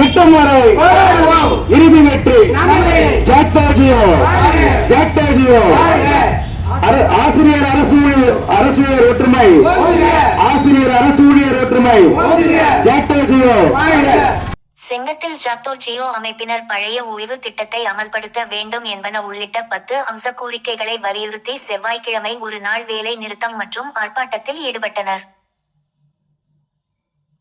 திட்டம் வரை இறுதி வெற்றி. ஜாக்டாஜியோ ஜாக்டாஜியோ ஆசிரியர் அரசு அரசூழியர் ஒற்றுமை. ஆசிரியர் அரசு ஊழியர் ஒற்றுமை. ஜாக்டாஜியோ செங்கத்தில் ஜாக்டோ ஜியோ அமைப்பினர் பழைய ஓய்வு திட்டத்தை அமல்படுத்த வேண்டும் என்பன உள்ளிட்ட பத்து அம்ச கோரிக்கைகளை வலியுறுத்தி செவ்வாய்க்கிழமை ஒரு நாள் வேலை நிறுத்தம் மற்றும் ஆர்ப்பாட்டத்தில் ஈடுபட்டனர்.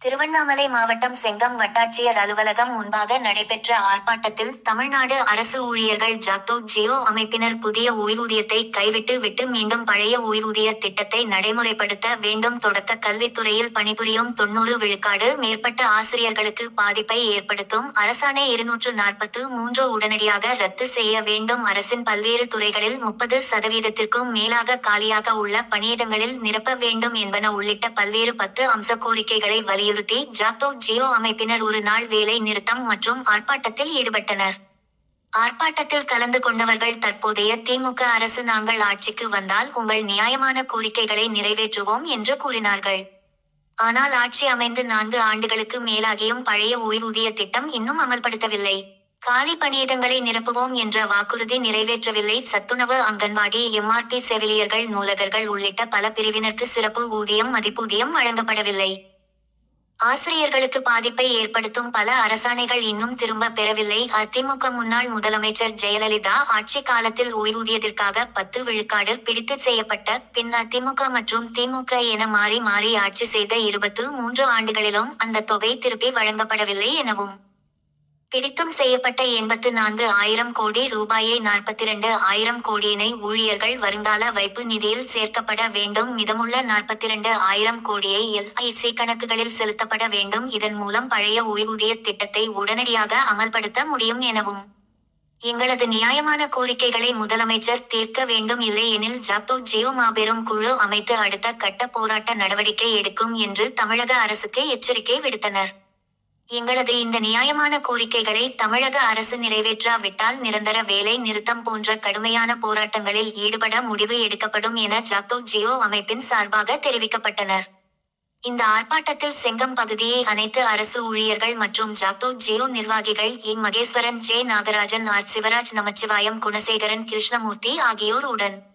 திருவண்ணாமலை மாவட்டம் செங்கம் வட்டாட்சியர் அலுவலகம் முன்பாக நடைபெற்ற ஆர்ப்பாட்டத்தில் தமிழ்நாடு அரசு ஊழியர்கள் ஜாக்டோ ஜியோ அமைப்பினர் புதிய ஓய்வூதியத்தை கைவிட்டு விட்டு மீண்டும் பழைய ஓய்வூதிய திட்டத்தை நடைமுறைப்படுத்த வேண்டும். தொடக்க கல்வித்துறையில் பணிபுரியும் தொன்னூறு விழுக்காடு மேற்பட்ட ஆசிரியர்களுக்கு பாதிப்பை ஏற்படுத்தும். அரசாணை இருநூற்று நாற்பத்து மூன்று உடனடியாக ரத்து செய்ய வேண்டும். அரசின் பல்வேறு துறைகளில் முப்பது சதவீதத்திற்கும் மேலாக காலியாக உள்ள பணியிடங்களில் நிரப்ப வேண்டும் என்பன உள்ளிட்ட பல்வேறு பத்து அம்ச கோரிக்கைகளை வலியுறுத்தி ஜாக்டோ ஜியோ அமைப்பினர் ஒரு நாள் வேலை நிறுத்தம் மற்றும் ஆர்ப்பாட்டத்தில் ஈடுபட்டனர். ஆர்ப்பாட்டத்தில் கலந்து கொண்டவர்கள் தற்போதைய திமுக அரசு நாங்கள் ஆட்சிக்கு வந்தால் உங்கள் நியாயமான கோரிக்கைகளை நிறைவேற்றுவோம் என்று கூறினார்கள். ஆனால் ஆட்சி அமைந்து நான்கு ஆண்டுகளுக்கு மேலாகியும் பழைய ஓய்வூதிய திட்டம் இன்னும் அமல்படுத்தவில்லை. காலி பணியிடங்களை நிரப்புவோம் என்ற வாக்குறுதி நிறைவேற்றவில்லை. சத்துணவு அங்கன்வாடி எம்ஆர்பி செவிலியர்கள் நூலகர்கள் உள்ளிட்ட பல பிரிவினருக்கு சிறப்பு ஊதியம் மதிப்பூதியம் வழங்கப்படவில்லை. ஆசிரியர்களுக்கு பாதிப்பை ஏற்படுத்தும் பல அரசாணைகள் இன்னும் திரும்ப பெறவில்லை. அதிமுக முன்னாள் முதலமைச்சர் ஜெயலலிதா ஆட்சி காலத்தில் ஓய்வூதியத்திற்காக பத்து விழுக்காடு பிடித்து செய்யப்பட்ட பின் அதிமுக மற்றும் திமுக என மாறி மாறி ஆட்சி செய்த இருபத்து மூன்று ஆண்டுகளிலும் அந்த தொகை திருப்பி வழங்கப்படவில்லை எனவும் பிடித்தும் செய்யப்பட்ட எண்பத்து நான்கு ஆயிரம் கோடி ரூபாயை நாற்பத்தி இரண்டு ஆயிரம் கோடியினை ஊழியர்கள் வருங்கால வைப்பு நிதியில் சேர்க்கப்பட வேண்டும். மிதமுள்ள நாற்பத்தி இரண்டு ஆயிரம் கோடியை எல்ஐசி கணக்குகளில் செலுத்தப்பட வேண்டும். இதன் மூலம் பழைய ஓய்வூதிய திட்டத்தை உடனடியாக அமல்படுத்த முடியும் எனவும். எங்களது நியாயமான கோரிக்கைகளை முதலமைச்சர் தீர்க்க வேண்டும் இல்லை எனில் ஜாக்டோ ஜியோ மாபெரும் குழு அமைத்து அடுத்த கட்ட போராட்ட நடவடிக்கை எடுக்கும் என்று தமிழக அரசுக்கு எச்சரிக்கை விடுத்தனர். எங்களது இந்த நியாயமான கோரிக்கைகளை தமிழக அரசு நிறைவேற்றாவிட்டால் நிரந்தர வேலை நிறுத்தம் போன்ற கடுமையான போராட்டங்களில் ஈடுபட முடிவு எடுக்கப்படும் என ஜாக்டோ ஜியோ அமைப்பின் சார்பாக தெரிவிக்கப்பட்டனர். இந்த ஆர்ப்பாட்டத்தில் செங்கம் பகுதியை அனைத்து அரசு ஊழியர்கள் மற்றும் ஜாக்டோ ஜியோ நிர்வாகிகள் E Maheswaran J. Nagarajan R. Sivaraj Namachivayam Gunasekaran Krishnamoorthy ஆகியோர் உடன்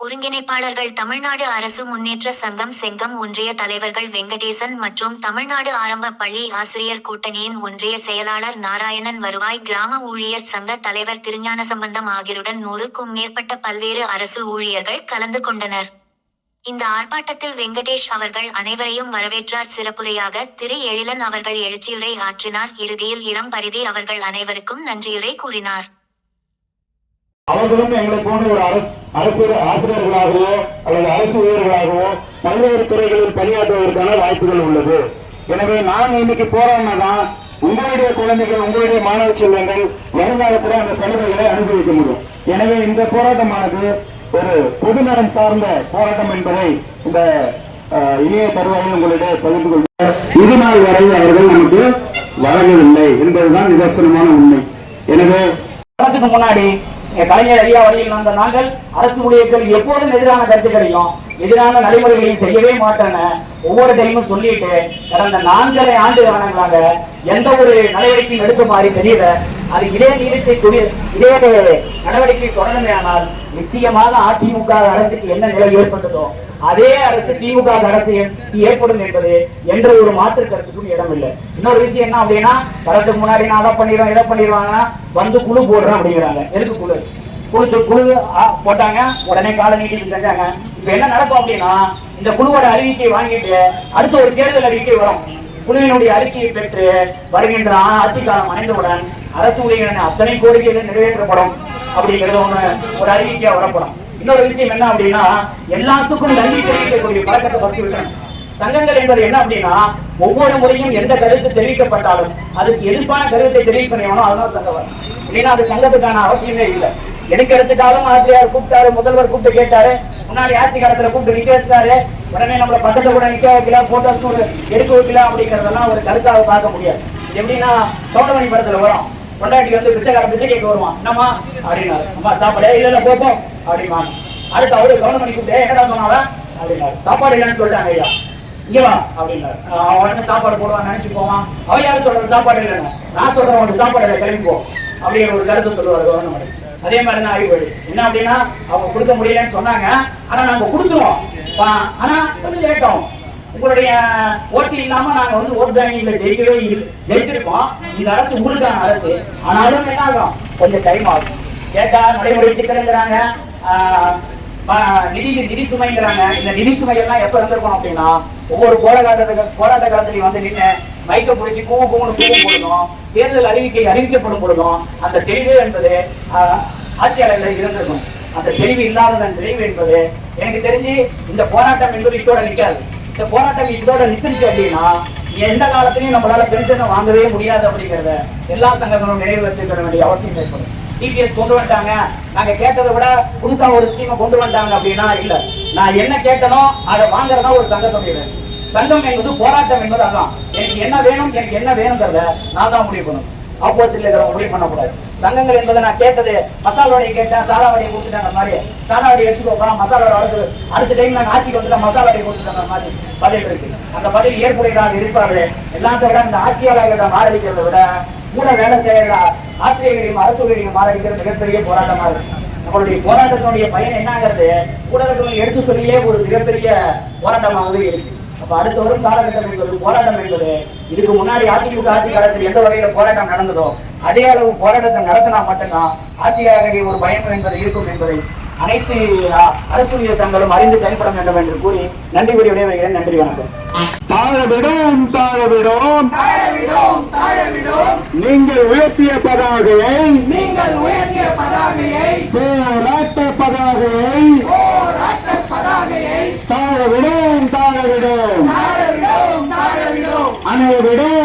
ஒருங்கிணைப்பாளர்கள் தமிழ்நாடு அரசு முன்னேற்ற சங்கம் செங்கம் ஒன்றிய தலைவர்கள் வெங்கடேசன் மற்றும் தமிழ்நாடு ஆரம்ப பள்ளி ஆசிரியர் கூட்டணியின் ஒன்றிய செயலாளர் நாராயணன் வருவாய் கிராம ஊழியர் சங்க தலைவர் திருஞான சம்பந்தம் ஆகியோருடன் நூறுக்கும் மேற்பட்ட பல்வேறு அரசு ஊழியர்கள் கலந்து கொண்டனர். இந்த ஆர்ப்பாட்டத்தில் வெங்கடேஷ் அவர்கள் அனைவரையும் வரவேற்றார். சிறப்புரையாக திரு. எழிலன் அவர்கள் எழுச்சியுரை ஆற்றினார். இறுதியில் இளம் பரிதி அவர்கள் அனைவருக்கும் நன்றியுரை கூறினார். அவர்களும் எங்களை போன்ற ஒரு அரசு ஆசிரியர்களாகவோ அல்லது அரசு ஊழியர்களாகவோ பல்வேறு துறைகளில் பணியாற்றுவதற்கான வாய்ப்புகள் உள்ளது. எனவே நான் இன்னைக்கு போராடினாதான் உங்களுடைய குழந்தைகள் உங்களுடைய மாணவ செல்வங்கள் வருங்காலத்தில் அந்த சலுகைகளை அனுபவிக்க முடியும். எனவே இந்த போராட்டமானது ஒரு பொதுநலம் சார்ந்த போராட்டம் என்பதை இந்த இணைய தருவாயில் உங்களுடைய பகிர்ந்து கொள்கிறேன். இது நாள் வரை அவர்கள் நமக்கு வழங்கவில்லை என்பதுதான் நிதர்சனமான உண்மை. எனவே முன்னாடி கலைஞர் ஐயா வழியில் வந்த நாங்கள் அரசு ஊழியர்கள் எப்போதும் எதிரான கருத்துக்களையும் எதிரான நடைமுறைகளையும் செய்யவே மாட்டேன்னு ஒவ்வொரு டைமும் சொல்லிட்டு கடந்த நான்கரை ஆண்டு காலங்களாக எந்த ஒரு நடவடிக்கையும் எடுக்க மாதிரி தெரியல. அது இதே நீதித்தை இதே நடவடிக்கை தொடருமே ஆனால் நிச்சயமாக அதிமுக அரசுக்கு என்ன நிலை ஏற்பட்டதோ அதே அரசு திமுக அரசு ஏற்படும் என்பது என்ற ஒரு மாற்று கருத்துக்கும் இடம் இல்லை இன்னொரு விஷயம் என்ன அப்படின்னா வரதுக்கு முன்னாடி நான் அதை பண்ணிடுவேன் இதை பண்ணிடுவாங்கன்னா வந்து குழு போடுறேன் அப்படிங்கிறாங்க. எதுக்கு குழு? குழு குழு ஆ, போட்டாங்க உடனே கால நீட்டிப்பு செஞ்சாங்க. இப்ப என்ன நடக்கும் அப்படின்னா இந்த குழுவோட அறிவிக்கை வாங்கிட்டு அடுத்த ஒரு தேர்தல் அறிவிக்கை வரும். குழுவினுடைய அறிக்கையை பெற்று வருகின்ற ஆட்சி காலம் அடைந்தவுடன் அரசு ஊழியர்களின் அத்தனை கோரிக்கைகள் நிறைவேற்றப்படும் அப்படிங்கிறது ஒண்ணு ஒரு அறிவிக்கையா வரப்படும். இன்னொரு விஷயம் என்ன அப்படின்னா எல்லாத்துக்கும் நன்றி தெரிவிக்கக்கூடிய பழக்கத்தை ஃபர்ஸ்ட் விட்டுறேன் சங்கங்கள் என்பது என்ன அப்படின்னா ஒவ்வொரு முறையும் எந்த கருத்து தெரிவிக்கப்பட்டாலும் அதுக்கு எதிர்ப்பான கருத்தை தெரிவிக்கணும் அதுதான் சங்கம் இல்லைன்னா அது சங்கத்துக்கான அவசியமே இல்லை. எனக்கு எடுத்துட்டாலும் ஆசிரியர் கூப்பிட்டாரு முதல்வர் கூப்பிட்டு கேட்டாரு முன்னாடி ஆட்சி காலத்துல கூப்பிட்டு நிக்க வச்சிட்டாரு உடனே நம்மள பக்கத்துல கூட நிக்க வைக்கல போட்டோஸ் ஒரு எடுக்க வைக்கல அப்படிங்கறதெல்லாம் ஒரு கருத்தாக பார்க்க முடியாது. எப்படின்னா தோட்டமணி படத்துல வரும். பொண்டாட்டி வந்து பிச்சைக்கார பிச்சை கேட்க வருவான். என்னம்மா? அப்படின்னாரு. அம்மா சாப்பிட? இல்ல இல்ல போப்போம் அப்படிமா அடுத்து அவரு கவர்மெண்ட் கூப்பிட்டு என்னடா சொன்னாவ அப்படின்னாரு சாப்பாடு இல்லைன்னு சொல்லிட்டாங்க ஐயா. இங்க வா அப்படின்னாரு அவன் உடனே சாப்பாடு போடுவான் நினைச்சு போவான். அவன் யாரும் சொல்றது? சாப்பாடு இல்லைங்க நான் சொல்றேன் உனக்கு சாப்பாடு இல்லை கிளம்பி போ அப்படிங்கிற ஒரு கருத்து சொல்லுவார் கவர்மெண்ட் அதே மாதிரி தான் ஆகி போயிடுச்சு என்ன அப்படின்னா அவங்க கொடுக்க முடியலன்னு சொன்னாங்க. ஆனா நாங்க கொடுத்துருவோம். பா- ஆனா கொஞ்சம் லேட் ஆகும். உங்களுடைய ஓட்டு இல்லாம நாங்க வந்து ஓட் பேங்கிங்ல ஜெயிக்கவே இல்லை. ஜெயிச்சிருக்கோம். இந்த அரசு உங்களுக்கான அரசு. ஆனாலும் என்ன ஆகும்? கொஞ்சம் டைம் ஆகும். கேட்டா நடைமுறை சிக்கலுங்கிறாங்க நிதி நிதி சுமைங்கிறாங்க. இந்த நிதி சுமை எல்லாம் எப்ப இருந்திருக்கும் அப்படின்னா ஒவ்வொரு போராட்டத்துக்கு போராட்ட காலத்துலையும் வந்து நின்று மைக்க பிடிச்சி கூவு கூவுன்னு கூவும் பொழுதும் தேர்தல் அறிவிக்கை அறிவிக்கப்படும் பொழுதும் அந்த தெளிவு என்பது ஆட்சியாளர்கள் இருந்திருக்கும் அந்த தெளிவு இல்லாத தெளிவு என்பது எனக்கு தெரிஞ்சு இந்த போராட்டம் என்பது இதோட நிற்காது இந்த போராட்டம் இதோட நிற்கிருச்சு அப்படின்னா எந்த காலத்திலையும் நம்மளால பென்ஷனை வாங்கவே முடியாது அப்படிங்கிறத எல்லா சங்கங்களும் நிறைவேற்றிக்க வேண்டிய அவசியம் ஏற்படும். டிபிஎஸ் கொண்டு வந்துட்டாங்க. நாங்க கேட்டதை விட புதுசா ஒரு ஸ்கீமை கொண்டு வந்துட்டாங்க அப்படின்னா இல்ல. நான் என்ன கேட்டனோ அதை வாங்குறதா ஒரு சங்கத்துடைய சங்கம் என்பது போராட்டம் என்பது அதான். எனக்கு என்ன வேணும் எனக்கு என்ன வேணுங்கிறத நான் தான் முடிவு பண்ணணும். ஆப்போசிட்ல இருக்கிறவங்க முடிவு பண்ணக்கூடாது. சங்கங்கள் என்பதை நான் கேட்டது மசாலா வடையை கேட்டேன் சாதா வடையை கொடுத்துட்டாங்க மாதிரி. சாதா வடையை வச்சுக்கோப்பா மசாலா வடை அடுத்து அடுத்த டைம் நான் ஆட்சிக்கு வந்துட்டு மசாலா வடையை கொடுத்துட்டாங்க மாதிரி பதில் இருக்கு. அந்த பதில் ஏற்புடையதாக இருப்பார்கள். எல்லாத்த விட இந்த ஆட்சியாளர்களிடம் ஆரம்பிக்கிறத விட கூட வேலை செய்யற ஆசிரியர்களையும் அரசு ஊழியர்களையும் மிகப்பெரிய போராட்டமா இருக்கு. நம்மளுடைய போராட்டத்தினுடைய பயன் என்னங்கிறது ஊடகங்கள் எடுத்து சொல்லியே ஒரு மிகப்பெரிய போராட்டமாகவே இருக்கு. அப்ப அடுத்த வரும் காலகட்டம் என்பது போராட்டம் என்பது இதுக்கு முன்னாடி அதிமுக ஆட்சி காலத்தில் எந்த வகையில போராட்டம் நடந்ததோ அதே அளவு போராட்டத்தை நடத்தினா மட்டும்தான் ஆட்சியாளர்களுடைய ஒரு பயம் என்பது இருக்கும் என்பதை அனைத்து அரசு சங்கங்களும் அறிந்து செயல்பட வேண்டும் என்று கூறி நன்றி கூறி விடைபெறுகிறேன். நன்றி வணக்கம். தாழவிடும் தாழவிடும். நீங்கள் உயர்த்திய பதாகையை நீங்கள் உயர்த்திய பதாகையை போராட்ட பதாகையை போராட்ட பதாகையை தாழவிடும் தாழவிடும். தாழவிடும் தாழவிடும். அணைவிடும்